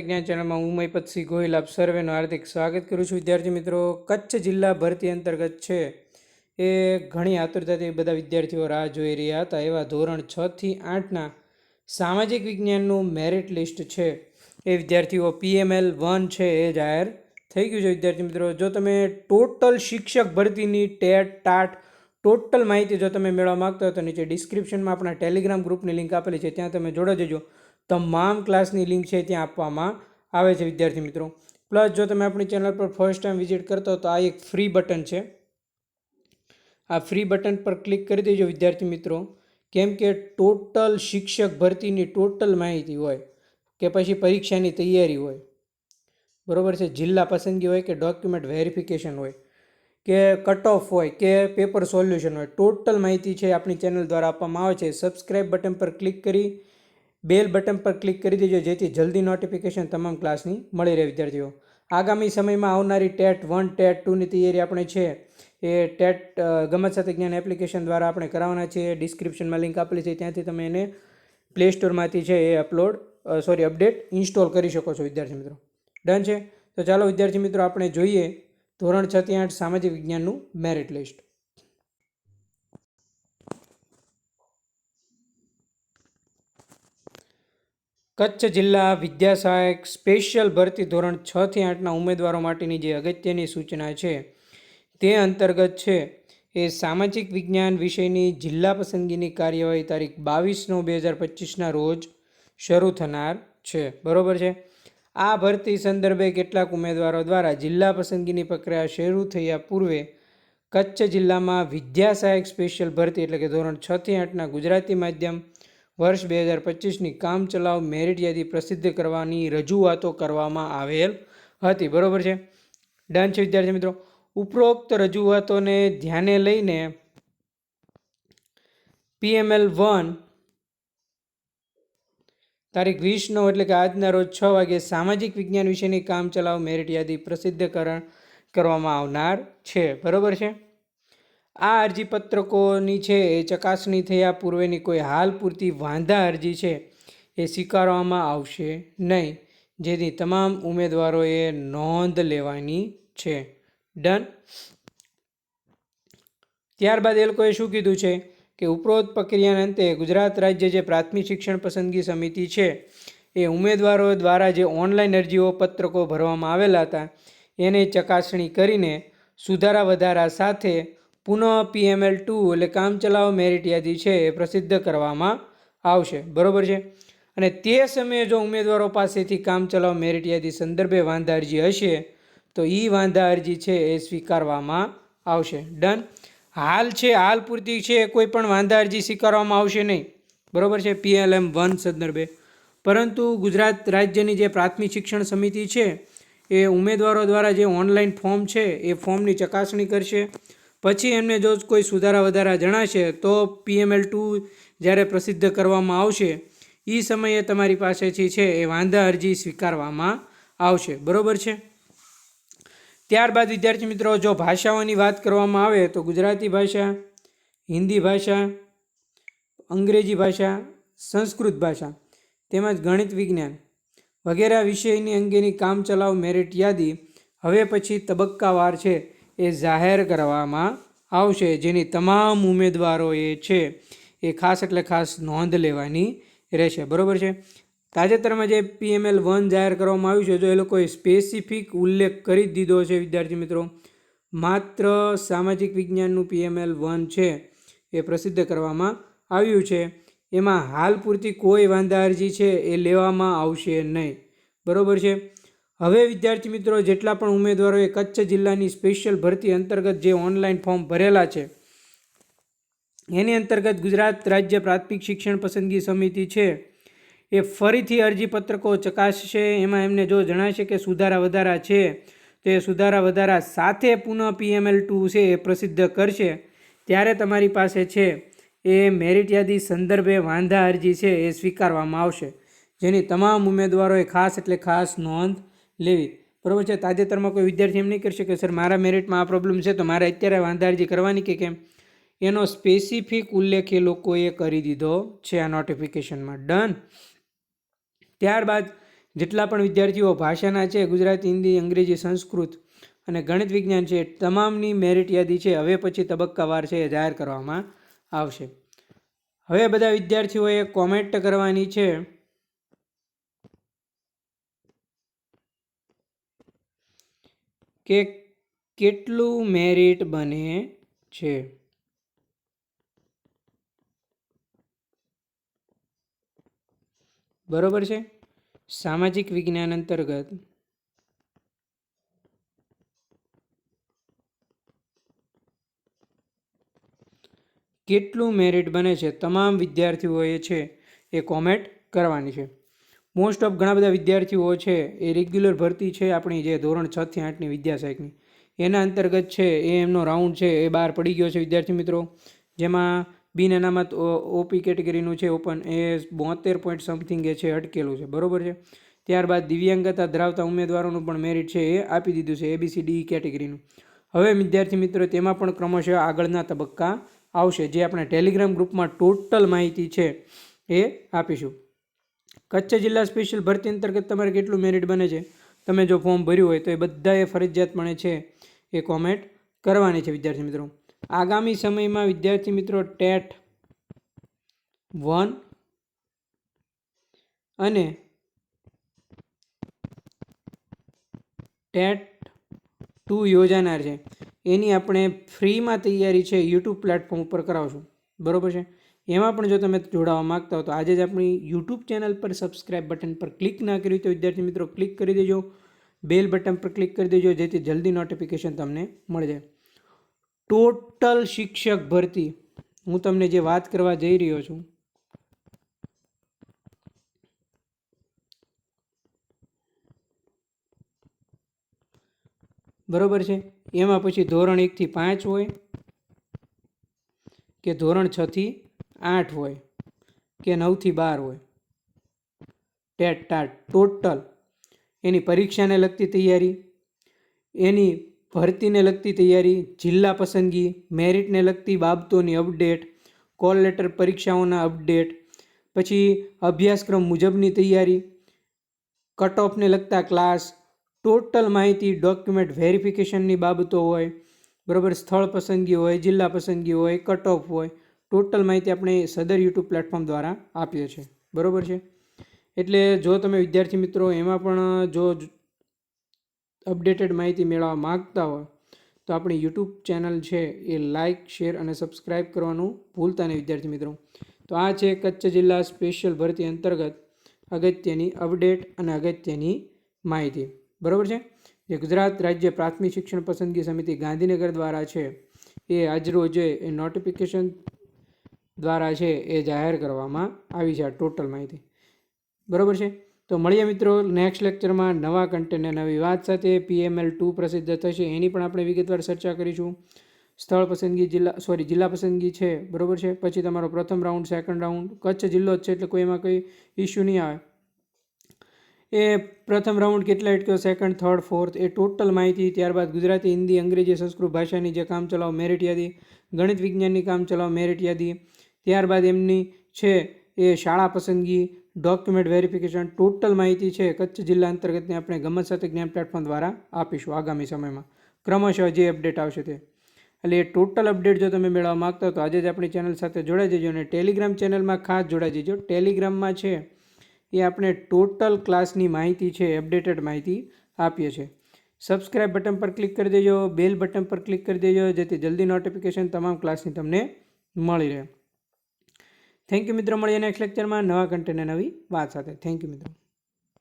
જ્ઞાન ચેનલમાં હું મહીપતસિંહ ગોહિલ આપ સર્વેનું હાર્દિક સ્વાગત કરું છું. વિદ્યાર્થી મિત્રો, કચ્છ જિલ્લા ભરતી અંતર્ગત છે એ ઘણી આતુરતાથી બધા વિદ્યાર્થીઓ રાહ જોઈ રહ્યા હતા. એવા ધોરણ છ થી આઠના સામાજિક વિજ્ઞાનનું મેરિટ લિસ્ટ છે. એ વિદ્યાર્થીઓ પીએમએલ વન છે એ જાહેર થઈ ગયું છે. વિદ્યાર્થી મિત્રો, જો તમે ટોટલ શિક્ષક ભરતીની ટેટ, ટાટ ટોટલ માહિતી જો તમે મેળવવા માગતા હો તો નીચે ડિસ્ક્રિપ્શનમાં આપણા ટેલિગ્રામ ગ્રુપની લિંક આપેલી છે. ત્યાં તમે જોડા જજો. તમામ ક્લાસની લિંક છે ત્યાં આપવામાં આવે છે, વિદ્યાર્થી મિત્રો. પ્લસ જો તમે આપણી ચેનલ પર ફર્સ્ટ ટાઈમ વિઝિટ કરતા તો આ એક ફ્રી બટન છે. આ ફ્રી બટન પર ક્લિક કરી દેજો, વિદ્યાર્થી મિત્રો. કેમ કે ટોટલ શિક્ષક ભરતીની ટોટલ માહિતી હોય કે પછી પરીક્ષાની તૈયારી હોય. બરાબર છે? જિલ્લા પસંદગી હોય કે ડોક્યુમેન્ટ વેરિફિકેશન હોય કે કટ ઓફ હોય કે પેપર સોલ્યુશન હોય ટોટલ માહિતી છે આપણી ચેનલ દ્વારા આપવામાં આવે છે. સબસ્ક્રાઇબ બટન પર ક્લિક કરી બેલ બટન પર ક્લિક કરી દેજો, જેથી જલ્દી નોટિફિકેશન તમામ ક્લાસની મળી રહે વિદ્યાર્થીઓ. આગામી સમયમાં આવનારી ટેટ વન, ટેટ ટુની તૈયારી આપણે છે, એ ટેટ ગમત સાથે જ્ઞાન એપ્લિકેશન દ્વારા આપણે કરાવવાના છીએ ડિસ્ક્રિપ્શનમાં લિંક આપેલી છે, ત્યાંથી તમે એને પ્લે સ્ટોરમાંથી છે, એ અપલોડ સોરી અપડેટ ઇન્સ્ટોલ કરી શકો છો વિદ્યાર્થી મિત્રો. ડન છે? તો ચાલો વિદ્યાર્થી મિત્રો, આપણે જોઈએ ધોરણ છ થી આઠ સામાજિક વિજ્ઞાનનું મેરિટ લિસ્ટ કચ્છ જિલ્લા વિદ્યા સહાયક સ્પેશિયલ ભરતી ધોરણ છથી આઠના ઉમેદવારો માટેની જે અગત્યની સૂચના છે, તે અંતર્ગત છે. એ સામાજિક વિજ્ઞાન વિષયની જિલ્લા પસંદગીની કાર્યવાહી તારીખ બાવીસ નવ બે હજાર પચીસના રોજ શરૂ થનાર છે. બરાબર છે? આ ભરતી સંદર્ભે કેટલાક ઉમેદવારો દ્વારા જિલ્લા પસંદગીની પ્રક્રિયા શરૂ થયા પૂર્વે કચ્છ જિલ્લામાં વિદ્યા સહાયક સ્પેશિયલ ભરતી એટલે કે ધોરણ છથી આઠના ગુજરાતી માધ્યમ વર્ષ બે હજાર પચીસની કામચલાઉ મેરિટ યાદી પ્રસિદ્ધ કરવાની રજૂઆતો કરવામાં આવેલ હતી. બરોબર છે? ડન છે, વિદ્યાર્થી મિત્રો. ઉપરોક્ત રજૂઆતોને ધ્યાને લઈને પીએમએલ વન તારીખ વીસ નવ એટલે કે આજના રોજ છ વાગે સામાજિક વિજ્ઞાન વિષયની કામચલાઉ મેરિટ યાદી પ્રસિદ્ધકરણ કરવામાં આવનાર છે. બરોબર છે? આ અરજીપત્રકોની છે, એ ચકાસણી થયા પૂર્વેની કોઈ હાલ પૂરતી વાંધા અરજી છે, એ સ્વીકારવામાં આવશે નહીં. જેથી તમામ ઉમેદવારોએ નોંધ લેવાની છે. ડન. ત્યારબાદ એ લોકોએ શું કીધું છે કે ઉપરોક્ત પ્રક્રિયાના અંતે ગુજરાત રાજ્ય જે પ્રાથમિક શિક્ષણ પસંદગી સમિતિ છે, એ ઉમેદવારો દ્વારા જે ઓનલાઈન અરજીઓ પત્રકો ભરવામાં આવેલા હતા, એને ચકાસણી કરીને સુધારા વધારા સાથે પુનઃ પીએમએલ ટુ એટલે કામચલાઉ મેરિટ યાદી છે એ પ્રસિદ્ધ કરવામાં આવશે. બરોબર છે? અને તે સમયે જો ઉમેદવારો પાસેથી કામચલાઉ મેરિટ યાદી સંદર્ભે વાંધા અરજી હશે, તો એ વાંધા અરજી છે એ સ્વીકારવામાં આવશે. ડન? હાલ છે, હાલ પૂરતી છે, કોઈ પણ વાંધા અરજી સ્વીકારવામાં આવશે નહીં. બરોબર છે? પીએલએમ વન સંદર્ભે. પરંતુ ગુજરાત રાજ્યની જે પ્રાથમિક શિક્ષણ સમિતિ છે, એ ઉમેદવારો દ્વારા જે ઓનલાઈન ફોર્મ છે, એ ફોર્મની ચકાસણી કરશે. પછી એમને જો કોઈ સુધારા વધારા જણાશે, તો પીએમએલ ટુ જ્યારે પ્રસિદ્ધ કરવામાં આવશે એ સમયે તમારી પાસેથી છે એ વાંધા અરજી સ્વીકારવામાં આવશે. બરાબર છે? ત્યારબાદ, વિદ્યાર્થી મિત્રો, જો ભાષાઓની વાત કરવામાં આવે, તો ગુજરાતી ભાષા, હિન્દી ભાષા, અંગ્રેજી ભાષા, સંસ્કૃત ભાષા, તેમજ ગણિત વિજ્ઞાન વગેરે વિષયની અંગેની કામચલાઉ મેરિટ યાદી હવે પછી તબક્કાવાર છે. એ જાહેર કરવામાં આવશે, જેની તમામ ઉમેદવારોએ છે, એ ખાસ એટલે ખાસ નોંધ લેવાની રહેશે. બરાબર છે? તાજેતરમાં જે પીએમએલ વન જાહેર કરવામાં આવ્યું છે, જો એ લોકોએ સ્પેસિફિક ઉલ્લેખ કરી દીધો છે, વિદ્યાર્થી મિત્રો. માત્ર સામાજિક વિજ્ઞાનનું પીએમએલ વન છે, એ પ્રસિદ્ધ કરવામાં આવ્યું છે. એમાં હાલ પૂરતી કોઈ વાંધા અરજી છે, એ લેવામાં આવશે નહીં. બરાબર છે? હવે, વિદ્યાર્થી મિત્રો, જેટલા પણ ઉમેદવારોએ કચ્છ જિલ્લાની સ્પેશિયલ ભરતી અંતર્ગત જે ઓનલાઈન ફોર્મ ભરેલા છે, એની અંતર્ગત ગુજરાત રાજ્ય પ્રાથમિક શિક્ષણ પસંદગી સમિતિ છે, એ ફરીથી અરજીપત્રકો ચકાસશે. એમાં એમને જો જણાશે કે સુધારા વધારા છે, તો એ સુધારા વધારા સાથે પુનઃ પીએમએલ ટુ છે, એ પ્રસિદ્ધ કરશે. ત્યારે તમારી પાસે છે, એ મેરિટ યાદી સંદર્ભે વાંધા અરજી છે, એ સ્વીકારવામાં આવશે. જેની તમામ ઉમેદવારોએ ખાસ એટલે ખાસ નોંધ લેવી. બરાબર છે? તાજેતરમાં કોઈ વિદ્યાર્થી એમ નહીં કરી શકે, સર, મારા મેરિટમાં આ પ્રોબ્લેમ છે, તો મારે અત્યારે વાંધા અરજી કરવાની કે કેમ? એનો સ્પેસિફિક ઉલ્લેખ એ લોકોએ કરી દીધો છે આ નોટિફિકેશનમાં ડન ત્યારબાદ જેટલા પણ વિદ્યાર્થીઓ ભાષાના છે, ગુજરાતી, હિન્દી, અંગ્રેજી, સંસ્કૃત અને ગણિત વિજ્ઞાન છે તમામની મેરિટ યાદી છે, હવે પછી તબક્કાવાર છે એ જાહેર કરવામાં આવશે. હવે બધા વિદ્યાર્થીઓએ કોમેન્ટ કરવાની છે કે કેટલું મેરિટ બને છે? બરોબર છે? સામાજિક વિજ્ઞાન અંતર્ગત. કેટલું મેરિટ બને છે? તમામ વિદ્યાર્થીઓએ છે એ કોમેન્ટ કરવાની છે. મોસ્ટ ઓફ ઘણા બધા વિદ્યાર્થીઓ છે, એ રેગ્યુલર ભરતી છે આપણી જે ધોરણ છથી આઠની વિદ્યાશાખની. એના અંતર્ગત છે, એ એમનો રાઉન્ડ છે, એ બહાર પડી ગયો છે, વિદ્યાર્થી મિત્રો. જેમાં બિન અનામત ઓપી કેટેગરીનું છે ઓપન એ બોતેર પોઈન્ટ સમથિંગ એ છે, અટકેલું છે. બરોબર છે? ત્યારબાદ દિવ્યાંગતા ધરાવતા ઉમેદવારોનું પણ મેરિટ છે, એ આપી દીધું છે એબીસી ડી કેટેગરીનું હવે વિદ્યાર્થી મિત્રો, તેમાં પણ ક્રમશઃ આગળના તબક્કા આવશે, જે આપણે ટેલિગ્રામ ગ્રુપમાં ટોટલ માહિતી છે, એ આપીશું. કચ્છ જિલ્લા સ્પેશિયલ ભરતી અંતર્ગત તમારે કેટલું મેરિટ બને છે? તમે જો ફોર્મ ભર્યું હોય તો એ બધાએ ફરજિયાતપણે છે એ કોમેન્ટ કરવાની છે, વિદ્યાર્થી મિત્રો. આગામી સમયમાં વિદ્યાર્થી મિત્રો ટેટ વન અને ટેટ ટુ યોજાનાર છે. એની આપણે ફ્રીમાં તૈયારી છે, યુટ્યુબ પ્લેટફોર્મ ઉપર કરાવશું. બરોબર છે? એમાં પણ જો તમે જોડાવા માગતા હો તો આજે જ આપણી યુટ્યુબ ચેનલ પર સબસ્ક્રાઇબ બટન પર ક્લિક ના કર્યું તો વિદ્યાર્થી મિત્રો ક્લિક કરી દેજો. બેલ બટન પર ક્લિક કરી દેજો જેથી જલ્દી નોટિફિકેશન તમને મળી જાય. ટોટલ શિક્ષક ભરતી. હું તમને જે વાત કરવા જઈ રહ્યો છું બરોબર છે? એમાં પછી ધોરણ એકથી પાંચ હોય. કે ધોરણ છથી આઠ હોય કે નવથી બાર હોય. ટેટ ટાટ ટોટલ એની પરીક્ષાને લગતી તૈયારી, એની ભરતીને લગતી તૈયારી, જિલ્લા પસંદગી, મેરિટને લગતી બાબતોની અપડેટ, કોલ લેટર પરીક્ષાઓના અપડેટ, પછી અભ્યાસક્રમ મુજબની તૈયારી કટ ઓફને લગતા ક્લાસ, ટોટલ માહિતી, ડોક્યુમેન્ટ વેરિફિકેશનની બાબતો હોય બરાબર, સ્થળ પસંદગી હોય, જિલ્લા પસંદગી હોય કટ ઓફ હોય ટોટલ માહિતી આપણે સદર યુટ્યુબ પ્લેટફોર્મ દ્વારા આપીએ છીએ. બરાબર છે? એટલે જો તમે વિદ્યાર્થી મિત્રો એમાં પણ જો અપડેટેડ માહિતી મેળવવા માગતા હોય, તો આપણી યુટ્યુબ ચેનલ છે એ લાઇક શેર અને સબસ્ક્રાઈબ કરવાનું ભૂલતા નહીં વિદ્યાર્થી મિત્રો. તો આ છે કચ્છ જિલ્લા સ્પેશિયલ ભરતી અંતર્ગત અગત્યની અપડેટ અને અગત્યની માહિતી. બરાબર છે? જે ગુજરાત રાજ્ય પ્રાથમિક શિક્ષણ પસંદગી સમિતિ ગાંધીનગર દ્વારા છે. એ આજરોજે એ નોટિફિકેશન દ્વારા છે એ જાહેર કરવામાં આવી છે આ ટોટલ માહિતી. બરાબર છે? તો મળીએ મિત્રો નેક્સ્ટ લેક્ચરમાં નવા કન્ટેન્ટ નવી વાત સાથે. પીએમએલ ટુ પ્રસિદ્ધ થશે એની પણ આપણે વિગતવાર ચર્ચા કરીશું. સ્થળ પસંદગી જિલ્લા સોરી જિલ્લા પસંદગી છે. બરાબર છે? પછી તમારો પ્રથમ રાઉન્ડ સેકન્ડ રાઉન્ડ કચ્છ જિલ્લો જ છે એટલે કોઈ એમાં કોઈ ઇસ્યુ નહીં આવે. એ પ્રથમ રાઉન્ડ કેટલા અટક્યો? સેકન્ડ થર્ડ ફોર્થ એ ટોટલ માહિતી ત્યારબાદ ગુજરાતી, હિન્દી, અંગ્રેજી, સંસ્કૃત ભાષાની જે કામ ચલાવ મેરિટ યાદી, ગણિત વિજ્ઞાનની કામ ચલાવો મેરિટ યાદી. ત્યારબાદ એમની છે એ શાળા પસંદગી ડોક્યુમેન્ટ વેરિફિકેશન ટોટલ માહિતી છે કચ્છ જિલ્લા અંતર્ગતની આપણે ગમત સાથે જ્ઞાન પ્લેટફોર્મ દ્વારા આપીશું આગામી સમયમાં. ક્રમશઃ જે અપડેટ આવશે તે. એટલે એ ટોટલ અપડેટ જો તમે મેળવવા માગતા હો તો આજે જ આપણી ચેનલ સાથે જોડાઈ જજો અને ટેલિગ્રામ ચેનલમાં ખાસ જોડાઈ જજો. ટેલિગ્રામમાં છે એ આપણે ટોટલ ક્લાસની માહિતી છે, અપડેટેડ માહિતી આપીએ છીએ. સબસ્ક્રાઇબ બટન પર ક્લિક કરી દેજો, બેલ બટન પર ક્લિક કરી દેજો, જેથી જલ્દી નોટિફિકેશન તમામ ક્લાસની તમને મળી રહે. થેન્ક યુ મિત્રો, મળીએ નેક્સ્ટ લેક્ચરમાં નવા કન્ટેન્ટ નવી વાત સાથે. થેન્ક યુ મિત્રો.